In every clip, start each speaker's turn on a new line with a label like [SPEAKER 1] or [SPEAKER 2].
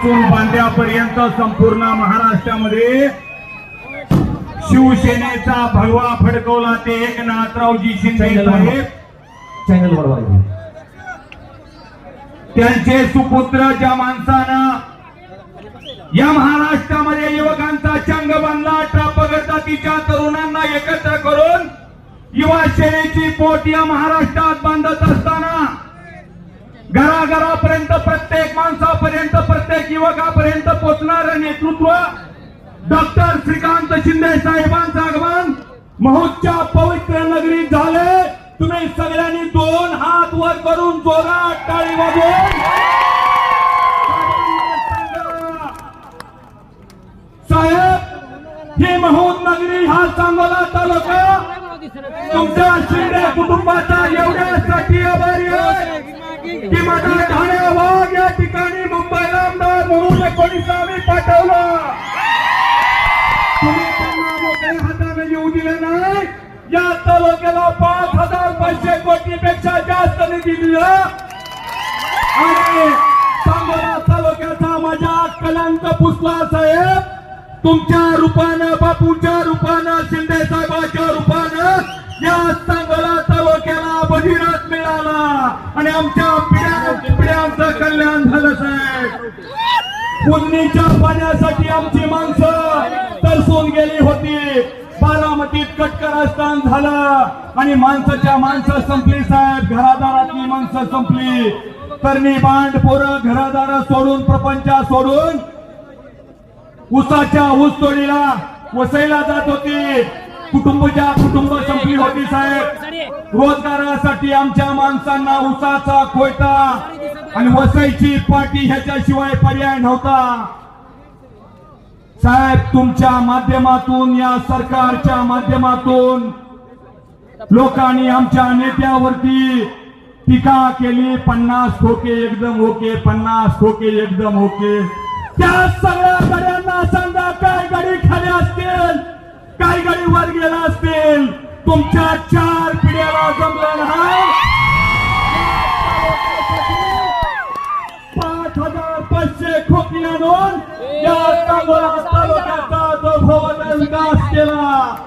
[SPEAKER 1] पासून बांद्यापर्यंत संपूर्ण महाराष्ट्रामध्ये शिवसेनेचा भगवा फडकवला ते एकनाथरावजी शिंदे साहेब.
[SPEAKER 2] चॅनल
[SPEAKER 1] त्यांचे सुपुत्र ज्या माणसानं या महाराष्ट्रामध्ये युवकांचा चंग पगड जातीच्या तरुणांना एकत्र करून युवा सेनेची पोट या महाराष्ट्रात बांधत असताना घराघरापर्यंत प्रत्येक माणसापर्यंत प्रत्येक युवकापर्यंत पोचणार नेतृत्व डॉक्टर श्रीकांत शिंदे साहेबांचं आगमन. महोच्या पवित्र नगरीत झाले. तुम्ही सगळ्यांनी दोन हात वर करून जोरात टाळी वाजवून. साहेब हे महूद नगरी हा सांगोला तालुका. तुमच्या शिंदे कुटुंबाचा कोटीपेक्षा जास्त आणि सांगोला तालुक्याचा माझ्या कलंक पुसला साहेब तुमच्या रूपानं बापूच्या रूपानं शिंदे साहेबाच्या रूपानं या सांगोला तालुक्याला बहिरात मिळाला. आणि आमच्या पिढ्या पिढ्यांचं कल्याण झालं साहेब. पुरणीच्या पाण्यासाठी आमची माणसं तरसून गेली होती. बाबतीत कटकरस्थान झालं. आणि माणसाच्या माणसं संपली साहेब. घरादारातली माणसं संपली. तरणी बांड पोरं घरादार सोडून प्रपंचा सोडून उसाच्या ऊस तोडीला वसईला जात होती. कुटुंबच्या कुटुंब संपली होती साहेब. रोजगारासाठी आमच्या माणसांना उसाचा कोयता आणि वसईची पाठी ह्याच्याशिवाय पर्याय नव्हता. साहेब तुमच्या माध्यमातून या सरकारच्या माध्यमातून लोकांनी आमच्या नेत्यावरती टीका केली पन्नास ठोके एकदम ओके पन्नास ठोके एकदम ओके त्या सगळ्या गड्यांना सांगा काय गाडी खाली असतील काय गाडी वर गेला असतील तुमच्या चार विकास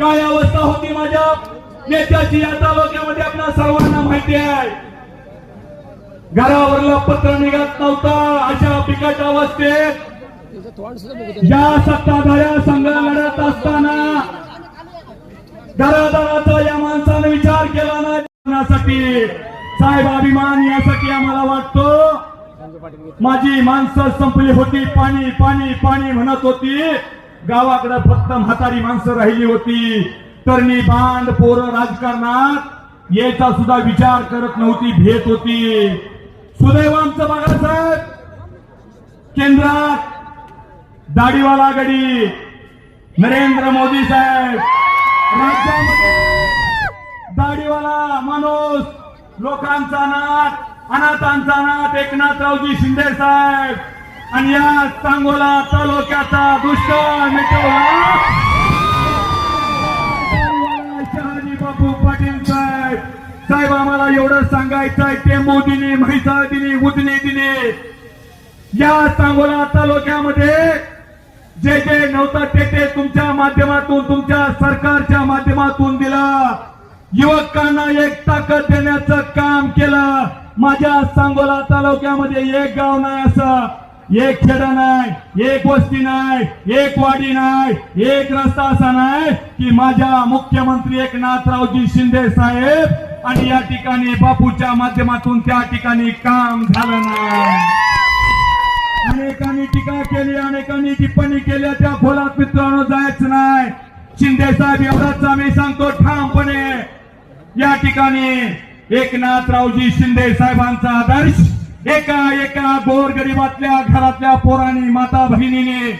[SPEAKER 1] काय अवस्था होती माझ्या? नेत्याची या तालुक्यामध्ये आपल्या सर्वांना माहिती आहे. घरावरला पत्र निघत नव्हता अशा बिकट अवस्थेत. या सत्ताधाऱ्या संघ लढत असताना घरादाराचा या माणसाने विचार केला नाही साहेब अभिमान यासाठी आम्हाला वाटतो. माझी माणसं संपली होती पाणी पाणी पाणी म्हणत होती. गावाकडे फक्त म्हातारी माणसं राहिली होती. तरणी बांड पोरं राजकारणात याचा सुद्धा विचार करत नव्हती भेट होती. सुदैव आमचं बघा केंद्रात दाढीवाला गडी. नरेंद्र मोदी साहेब राज्यामध्ये दाढीवाला माणूस लोकांचा नाथ अनाथांचा नाथ एकनाथरावजी शिंदे साहेब. आणि या सांगोला तालुक्याचा दुष्काळ मिटवला शहाजी बापू पाटील साहेब साहेब आम्हाला एवढं सांगायचंय ते टेंबू दिनी म्हैसाळ दिली उजनी दिनी या सांगोला तालुक्यामध्ये जे जे नव्हतं ते ते तुमच्या माध्यमातून तुमच्या सरकारच्या माध्यमातून दिला. युवकांना एक ताकद देण्याचं काम केलं. माझ्या सांगोला तालुक्यामध्ये एक गाव नाही असं. एक खेड नाही एक वस्ती नाही एक वाडी नाही एक रस्ता असा नाही की माझ्या मुख्यमंत्री एकनाथरावजी शिंदे साहेब आणि या ठिकाणी बापूच्या माध्यमातून त्या ठिकाणी काम झालं नाही. अनेकांनी टीका केली अनेकांनी टिप्पणी केल्या त्या खोलात मित्रांनो जायचं नाही. शिंदे साहेब एवढाच आम्ही सांगतो ठामपणे. या ठिकाणी एकनाथरावजी शिंदे साहेबांचा आदर्श एका एका गोर गरिबातल्या घरातल्या पोरांनी माता बहिणीने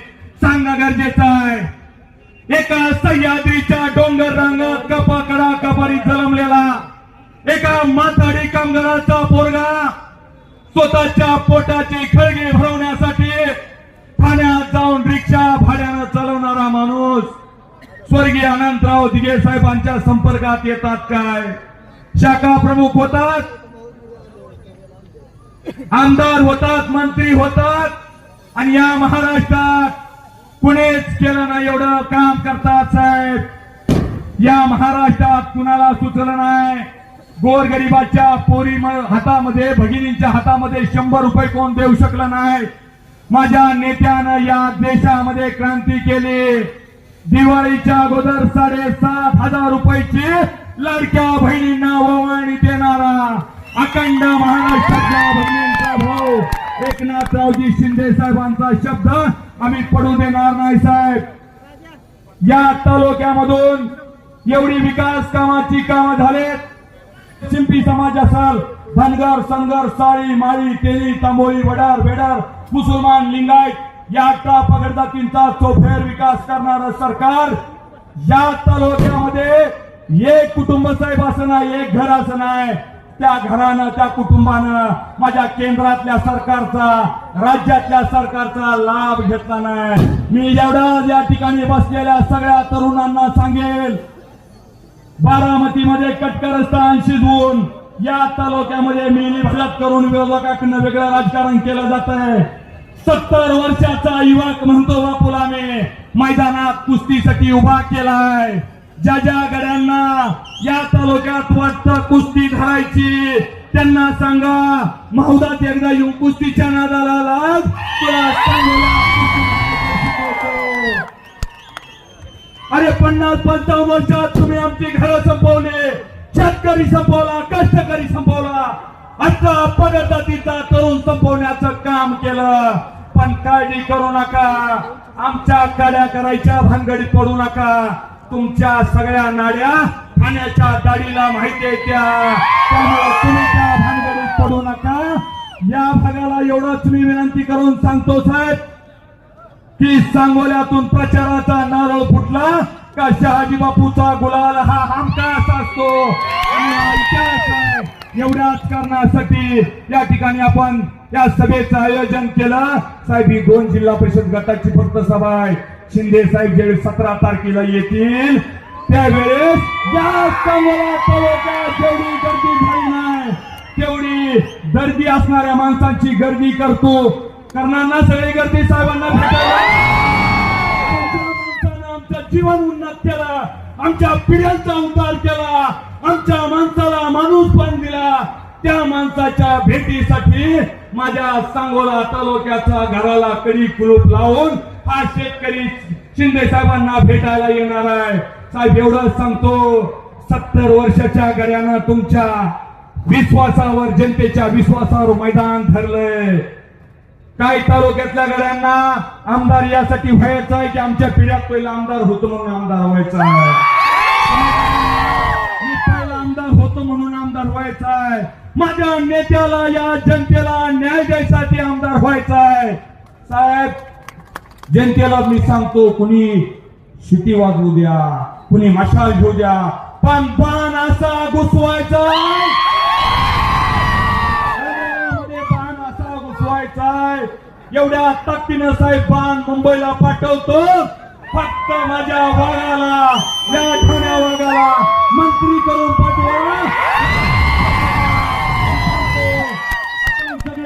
[SPEAKER 1] सांगणं गरजेचं आहे. एका सह्याद्रीच्या डोंगर रांगात कपाकडा कपारी जलमलेला एका माथाडी कामगाराचा पोरगा स्वतःच्या पोटाचे खळगे भरवण्यासाठी ठाण्यात जाऊन रिक्षा भाड्यानं चालवणारा माणूस स्वर्गीय अनंतराव दिगे साहेबांच्या संपर्कात येतात काय? शाखा प्रमुख होतात? आमदार होतात मंत्री होतात आणि या महाराष्ट्रात कुणीच केलं नाही एवढं काम करतात साहेब. या महाराष्ट्रात कुणाला सुचलं नाही? गोरगरिबाच्या पोरी हातामध्ये भगिनींच्या हातामध्ये शंभर रुपये कोण देऊ शकलं नाही? माझ्या नेत्यानं या देशामध्ये क्रांती केली. दिवाळीच्या अगोदर साडेसात हजार रुपयाची लाडक्या बहिणींना ओवाळणी देणारा अखंड महाराष्ट्रातल्या भगिनींचा भाऊ एकनाथरावजी शिंदे साहेबांचा शब्द आम्ही पडू देणार नाही साहेब. या तालुक्यामधून एवढी विकास कामाची कामं झालेत. शिंपी समाज असाल धनगर संगर साळी माळी तेली तांबोळी वडार बेडार मुसलमान लिंगायत या अठरा पगडदातींचा चोफेर विकास करणार सरकार या तालुक्यामध्ये एक कुटुंब साहेब असं नाही एक घर असं नाही. त्या घरानं त्या कुटुंबानं माझ्या केंद्रातल्या सरकारचा राज्यातल्या सरकारचा लाभ घेतला नाही. मी एवढं या ठिकाणी बसलेल्या सगळ्या तरुणांना सांगेल बारामतीमध्ये कटकरस्थान शिजवून या तालुक्यामध्ये मी निफलत करून विरोधकाकडनं वेगळं राजकारण केलं जात आहे सत्तर वर्षाचा युवक म्हणतो बापूला मी मैदानात कुस्तीसाठी उभा केलाय. ज्या ज्या गड्यांना या तालुक्यात वाटतं कुस्ती धरायची त्यांना सांगा माहुदात एकदा येऊन कुस्तीच्या नादाला लाग. अरे पन्नास पंचावन्न वर्षात तुम्ही आमची घरं संपवले. शेतकरी संपवला कष्टकरी संपवला. अठरा पगड जातीचा तरुण संपवण्याचं काम केलं. पण काळजी करू नका. आमच्या काड्या करायच्या भानगडीत पडू नका. तुमच्या सगळ्या नाड्या ठाण्याच्या दाढीला माहिती आहे त्या. त्यामुळे तुम्ही त्या भानगडीत पडू नका. या भागाला एवढंच मी विनंती करून सांगतो साहेब की सांगोल्यातून प्रचाराचा नारळ फुटला का शहाजी बापूचा गुलाल हा हमखास असतो. एवढ्याच कारणासाठी या ठिकाणी आपण या सभेचं आयोजन केलं. साहेब ही दोन जिल्हा परिषद गटाची फक्त सभा आहे. शिंदे साहेब ज्यावेळी सतरा तारखेला येतील त्यावेळेस जास्त मला तालुक्यात जेवढी गर्दी झाली नाही तेवढी गर्दी असणाऱ्या माणसांची गर्दी करतो. करणार ना सगळी गर्दी साहेबांना भेटायला? आमचं जीवन उन्नत केला आमच्या पिढ्यांचा उद्धार केला आमच्या माणसाला माणूस पण दिला. त्या माणसाच्या भेटीसाठी माझ्या सांगोला तालुक्याच्या घराला कडी कुलूप लावून पाच शेतकरी शिंदे साहेबांना भेटायला येणार आहे. साहेब एवढंच सांगतो सत्तर वर्षाच्या गड्यानं तुमच्या विश्वासावर जनतेच्या विश्वासावर मैदान ठरलंय काही तालुक्यातल्या गड्यांना आमदार यासाठी व्हायचं आहे की आमच्या पिढ्यात पहिला आमदार होतो म्हणून आमदार व्हायचा आहे. मी पहिला आमदार होतो म्हणून आमदार व्हायचा आहे. माझ्या नेत्याला या जनतेला न्याय द्यायसाठी आमदार व्हायचा आहे. साहेब जनतेला मी सांगतो कुणी शिटी वाजवू द्या कुणी मशाल घेऊ द्या पण बाण असा घुसवायचा. पान असा घुसवायचा एवढ्या ताकदीनं साहेब बाण मुंबईला पाठवतो. फक्त माझ्या वाघाला या ठाण्या वाघाला मंत्री करून पाठवा.